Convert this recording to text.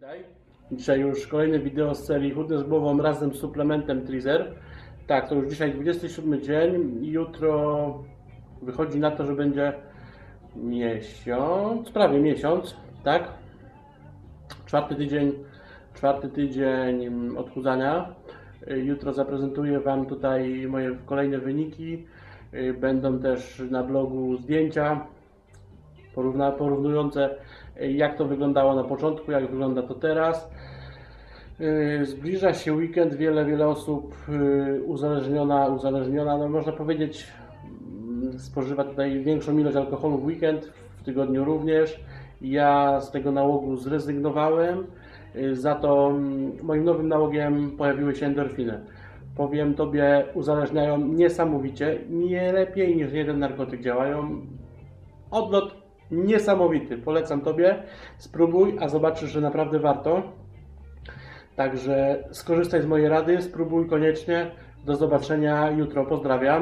Witaj. Dzisiaj już kolejne wideo z serii Chudne z głową razem z suplementem Trizer. Tak, to już dzisiaj 27 dzień. Jutro wychodzi na to, że będzie miesiąc, prawie miesiąc, tak? Czwarty tydzień, czwarty tydzień odchudzania. Jutro zaprezentuję Wam tutaj moje kolejne wyniki. Będą też na blogu zdjęcia porówna, porównujące y, jak to wyglądało na początku, jak wygląda to teraz. Y, Zbliża się weekend, wiele, wiele osób y, uzależniona, uzależniona, no można powiedzieć, mm, spożywa tutaj większą ilość alkoholu w weekend, w tygodniu również. Ja z tego nałogu zrezygnowałem, za to mm, moim nowym nałogiem pojawiły się endorfiny. Powiem Tobie, uzależniają niesamowicie, nie lepiej niż jeden narkotyk działają. Odlot niesamowity. Polecam Tobie. Spróbuj, a zobaczysz, że naprawdę warto. Także skorzystaj z mojej rady, spróbuj koniecznie. Do zobaczenia jutro. Pozdrawiam.